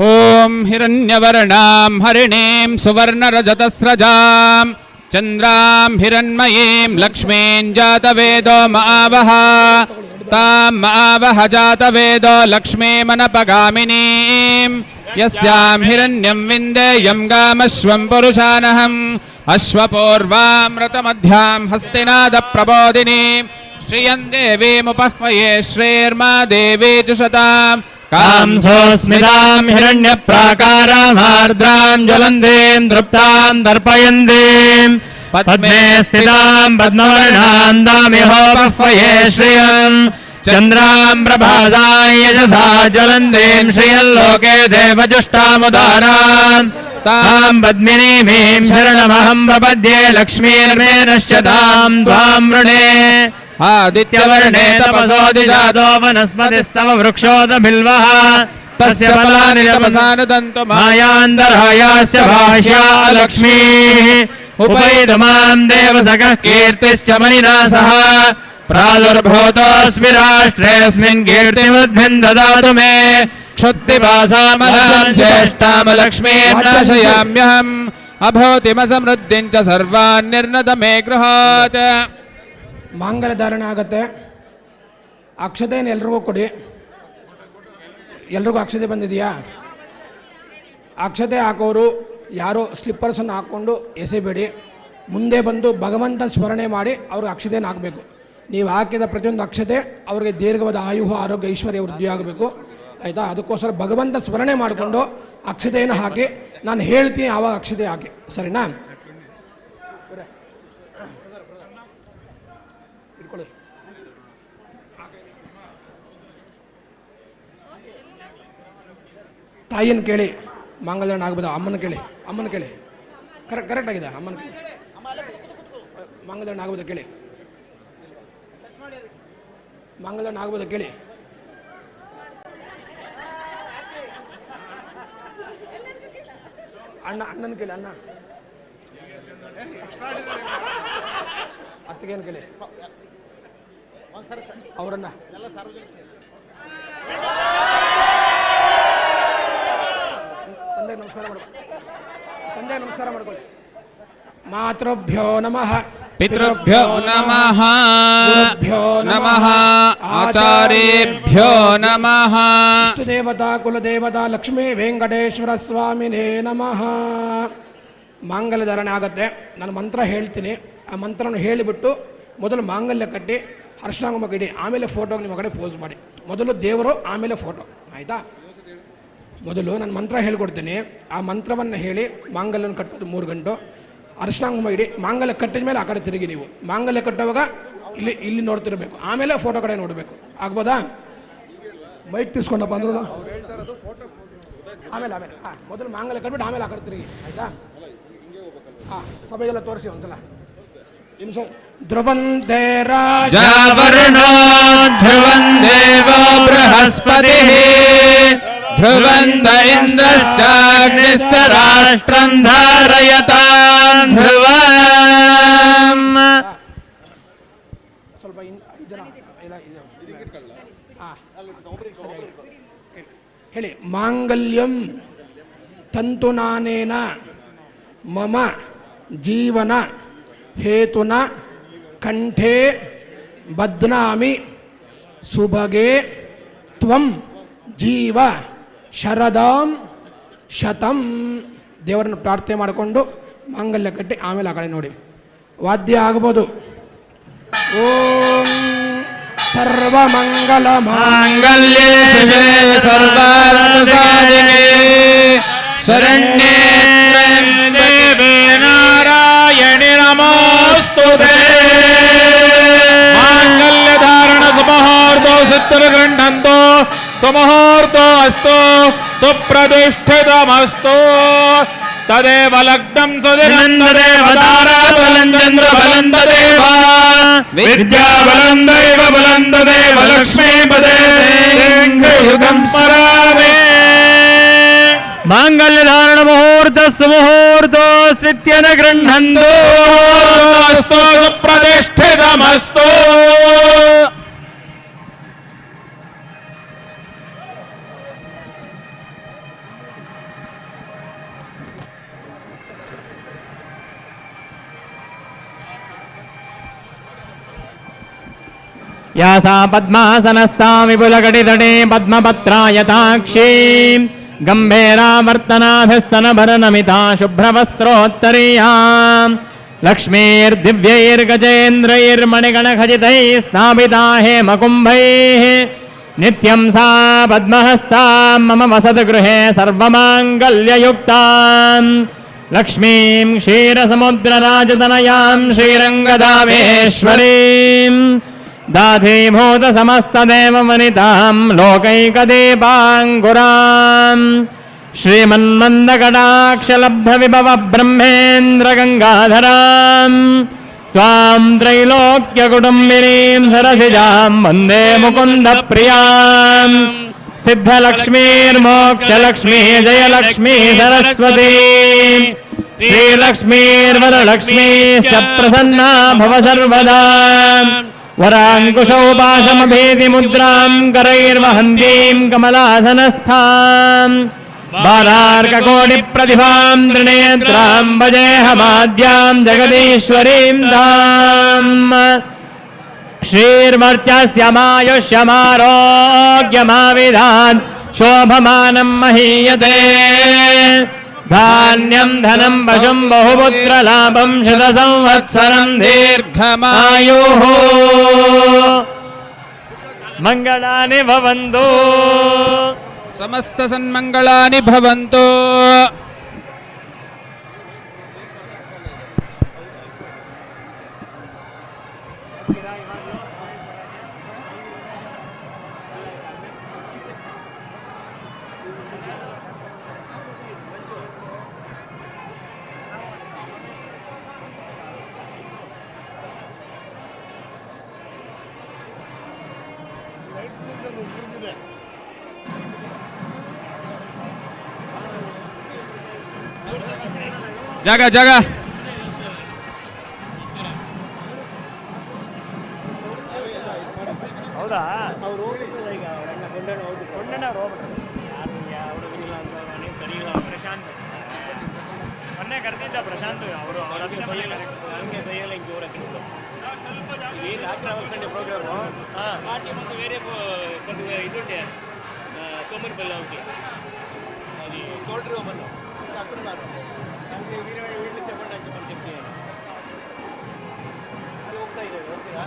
ॐ हिरण्यवर्णां हरिणीं सुवर्णरजतस्रजां चन्द्रां हिरण्मयीं लक्ष्मीं जातवेदो मावः तां मावह जातवेदो लक्ष्मीमनपगामिनीं यस्यां हिरण्यं विन्देयं गामश्वं पुरुषानहम् अश्वपूर्वामृतमध्यां हस्तिनादप्रबोधिनीं श्रियं देवीमुपह्वये श्रेर्मा देवी च शताम् कांसोऽस्मिताम् हिरण्यप्राकारामार्द्राम् ज्वलन्तीम् तृप्ताम् दर्पयन्तीम् पद्मे स्थिताम् पद्मवर्णाम् दामिहोपह्वये श्रियम्। चन्द्राम् प्रभासाम् यशसा ज्वलन्तीम् श्रियल्लोके देवजुष्टामुदाराम् ताम् पद्मिनीमीम् शरणमहम् प्रपद्ये लक्ष्मीर्मे नश्यताम् त्वाम् वृणे आदित्यवर्णे तपसोदिजातो वनस्पतिस्तव वृक्षोदबिल्वः तस्य फलानि तपसानुदन्तु भाष्या लक्ष्मीः उपैतमाम् देवसखः कीर्तिश्च मणिना सह प्रादुर्भूतोऽस्मि राष्ट्रेऽस्मिन् कीर्तिमुद्भिम् ददातु मे क्षुत्तिपासामलाम् ज्येष्ठामलक्ष्मीर्नाशयाम्यहम् अभूतिमसमृद्धिम् च सर्वान् निर्नद मे गृहात् ಮಾಂಗಲ್ಯ ಧಾರಣೆ ಆಗತ್ತೆ ಅಕ್ಷತೆಯನ್ನು ಎಲ್ರಿಗೂ ಕೊಡಿ ಎಲ್ರಿಗೂ ಅಕ್ಷತೆ ಬಂದಿದೆಯಾ ಅಕ್ಷತೆ ಹಾಕೋರು ಯಾರೋ ಸ್ಲಿಪ್ಪರ್ಸನ್ನು ಹಾಕ್ಕೊಂಡು ಎಸೆಬೇಡಿ. ಮುಂದೆ ಬಂದು ಭಗವಂತನ ಸ್ಮರಣೆ ಮಾಡಿ ಅವ್ರಿಗೆ ಅಕ್ಷತೆಯನ್ನು ಹಾಕಬೇಕು. ನೀವು ಹಾಕಿದ ಪ್ರತಿಯೊಂದು ಅಕ್ಷತೆ ಅವರಿಗೆ ದೀರ್ಘವಾದ ಆಯುಹ, ಆರೋಗ್ಯ, ಐಶ್ವರ್ಯ, ವೃದ್ಧಿ ಆಗಬೇಕು. ಆಯಿತಾ? ಅದಕ್ಕೋಸ್ಕರ ಭಗವಂತ ಸ್ಮರಣೆ ಮಾಡಿಕೊಂಡು ಅಕ್ಷತೆಯನ್ನು ಹಾಕಿ. ನಾನು ಹೇಳ್ತೀನಿ ಆವಾಗ ಅಕ್ಷತೆ ಹಾಕಿ. ಸರಿನಾ? ತಾಯಿಯನ್ನು ಕೇಳಿ. ಮಾಂಗಲ್ಯನ ಆಗ್ಬೋದಾ ಅಮ್ಮನ ಕೇಳಿ ಅಮ್ಮನ ಕೇಳಿ. ಕರೆಕ್ಟ್ ಕರೆಕ್ಟ್ ಆಗಿದೆ ಅಮ್ಮನ ಕೇಳಿ. ಮಾಂಗಲ್ಯನ ಆಗ್ಬೋದು ಕೇಳಿ. ಮಾಂಗಲ್ಯನ ಆಗ್ಬೋದು ಕೇಳಿ. ಅಣ್ಣ ಅಣ್ಣನ ಕೇಳಿ ಅಣ್ಣ. ಅತ್ತಿಗೇನು ಕೇಳಿ. ಅವರನ್ನ. ತಂದೆ ನಮಸ್ಕಾರ ಮಾಡ್ಕೊ ತಂದೆ ನಮಸ್ಕಾರ ಮಾಡ್ಕೊಳ್ಳಿ ಮಾತೃಭ್ಯೋ ನಮಃ पितृभ्यो नमः गुरुभ्यो नमः आचार्येभ्यो नमः ದೇವತಾ ಕುಲದೇವತಾ ಲಕ್ಷ್ಮೀ ವೆಂಕಟೇಶ್ವರ ಸ್ವಾಮಿನೇ ನಮಃ ಮಾಂಗಲ್ಯ ಧಾರಣೆ ಆಗತ್ತೆ ನಾನು ಮಂತ್ರ ಹೇಳ್ತೀನಿ ಆ ಮಂತ್ರವನ್ನು ಹೇಳಿಬಿಟ್ಟು ಮೊದಲು ಮಾಂಗಲ್ಯ ಕಟ್ಟಿ ಹರ್ಷಾಂಗಮ ಇಡಿ ಆಮೇಲೆ ಫೋಟೋಗೆ ನಿಮ್ಮ ಕಡೆ ಪೋಸ್ ಮಾಡಿ ಮೊದಲು ದೇವರು ಆಮೇಲೆ ಫೋಟೋ ಆಯಿತಾ ಮೊದಲು ನಾನು ಮಂತ್ರ ಹೇಳ್ಕೊಡ್ತೇನೆ. ಆ ಮಂತ್ರವನ್ನು ಹೇಳಿ ಮಾಂಗಲ್ಯನ ಕಟ್ಟೋದು ಮೂರು ಗಂಟು. ಅರ್ಶನಾಂಗುಮ ಇಡಿ ಮಾಂಗಲ್ಯ ಕಟ್ಟಿದ ಮೇಲೆ ಆ ಕಡೆ ತಿರುಗಿ ನೀವು. ಮಾಂಗಲ್ಯ ಕಟ್ಟುವಾಗ ಇಲ್ಲಿ ಇಲ್ಲಿ ನೋಡ್ತಿರಬೇಕು. ಆಮೇಲೆ ಫೋಟೋ ಕಡೆ ನೋಡಬೇಕು. ಆಗ್ಬೋದಾ? ಮೈಕ್ ತಿಸ್ಕೊಂಡಪ್ಪ ಫೋಟೋ ಆಮೇಲೆ ಆಮೇಲೆ. ಹಾಂ ಮೊದಲು ಮಾಂಗಲ್ಯ ಕಟ್ಬಿಟ್ಟು ಆಮೇಲೆ ಆ ಕಡೆ ತಿರುಗಿ. ಆಯಿತಾ? ಹಾಂ ಸಭೆಗೆಲ್ಲ ತೋರಿಸಿ ಒಂದ್ಸಲ. ಇನ್ನು ಧ್ರುವಂತೆ ರಾಜ ಧ್ರುವನ್ ಬೃಹಸ್ಪತಿ. ध्रुवन्त इन्द्रश्चाग्निश्च राष्ट्रम् धारयताम् ध्रुवम् ಸ್ವಲ್ಪ ಇನ್ ಐದು ಜನ ಇಲ್ಲ ಇದು ಹಾಂ ಸರಿಯಾಗಿ ಹೇಳಿ ಮಾಂಗಲ್ಯಂ ತಂತುನಾನೇನ ಮಮ ಜೀವನ ಹೇತುನ ಕಂಠೆ ಬದ್ನಾಮಿ ಸುಭಗೆ ತ್ವಂ ಜೀವ ಶರದಾಂ ಶತಂ ದೇವರನ್ನು ಪ್ರಾರ್ಥನೆ ಮಾಡಿಕೊಂಡು ಮಾಂಗಲ್ಯ ಕಟ್ಟಿ ಆಮೇಲೆ ಆ ಕಡೆ ನೋಡಿ ವಾದ್ಯ ಆಗ್ಬೋದು ಓಂ ಸರ್ವಮಂಗಲ ಮಾಂಗಲ್ಯೇ ಶಿವೆ ಸರ್ವಾರ್ಥಸಾಧಿಕೆ ಶರಣ್ಯೇ ನಾರಾಯಣಿ ನಮೋಸ್ತುತೇ मुहूर्तो सिद्धर सुमुहूर्तो अस्त सुप्रतिष्ठितमस्तु। तदेव लग्नं सुदिनन्ददेवताराबलञ्चन्द्र बलन्ददेव विद्याबलं दैव बलन्ददेव लक्ष्मीपदे। युगं स्मरामि। मुहूर्त सुमुहूर्त स्वीत्यन गृह्णन्तो प्रतिष्ठितमस्तु या सा पद्मासनस्था विपुलकटितटे पद्मपत्रायताक्षी। गम्भीरावर्तनाभिस्तनभरनमिता शुभ्रवस्त्रोत्तरीया लक्ष्मीर्दिव्यैर्गजेन्द्रैर्मणिगणखचितैः स्नापिता हेमकुम्भैः नित्यं सा पद्महस्ता मम वसतु गृहे सर्वमाङ्गल्ययुक्ताम् लक्ष्मीं क्षीरसमुद्रराजतनयां श्रीरङ्गदामेश्वरीम्। दाधीभूत समस्तदेववनितां लोकैकदीपाङ्कुराम् श्रीमन्मन्दकटाक्षलब्धविभव ब्रह्मेन्द्रगङ्गाधराम् त्वां त्रैलोक्यकुटुम्बिनीं सरसिजां वंदे मुकुन्दप्रियाम् सिद्धलक्ष्मीर्मोक्षलक्ष्मी जयलक्ष्मी सरस्वती श्रीलक्ष्मीर्वरलक्ष्मीश्च प्रसन्ना भव सर्वदा वराङ्कुशोपाशमभेदिमुद्रां करैर्वहन्तीं कमलासनस्थाम् बालार्ककोटिप्रतिभां त्रिनेत्रां भजेऽहमाद्यां जगदीश्वरीं ताम् श्रीर्वर्चस्यमायुष्यमारोग्यमाविधान् शोभमानं महीयते। ధాన్యం ధనం పశుం బహుపుత్రలాభం శత సంవత్సరం దీర్ఘమాయో మంగళాని భవంతు సమస్త సన్మంగళాని భవంతు ಜಾಗ ಜಾಗ. ಹೌದಾ? ಅವ್ರು ಹೋಗ್ಬಿಟ್ಟಿದ್ದಾರೆ ಈಗ ಅವರೆಲ್ಲ ಕೊಂಡಣ್ಣ ಹೋಗ್ಬಿಟ್ಟು ಕೊಂಡಣ್ಣ ಅವ್ರು ಹೋಗ್ಬಿಟ್ಟು ಯಾರು ಯಾವ ಹುಡುಗನಿಲ್ಲ ಅಂತ ಸರಿ ಇಲ್ಲ. ಪ್ರಶಾಂತ್. ಮೊನ್ನೆ ಕರೆದಿದ್ದ ಪ್ರಶಾಂತ್ ಅವರು ಅವ್ರ ಹತ್ರ ಬೈಯಲ್ಲ ಹಂಗೆ ಬೈಯಲ್ಲ ಹಿಂಗೆ ಜೋರ అగ్ర హౌస్ అంటే ప్రోగ్రాము పార్టీ ముందు వేరే కొద్దిగా ఇటువంటి సోమరిపల్లి ఒకటి అది చోటరి ఓపెన్ అక్కడున్నారు అంటే వీరే వీళ్ళు చెప్పండి అని చెప్పని చెప్తే అది ఒక్క ఇది ఓకేనా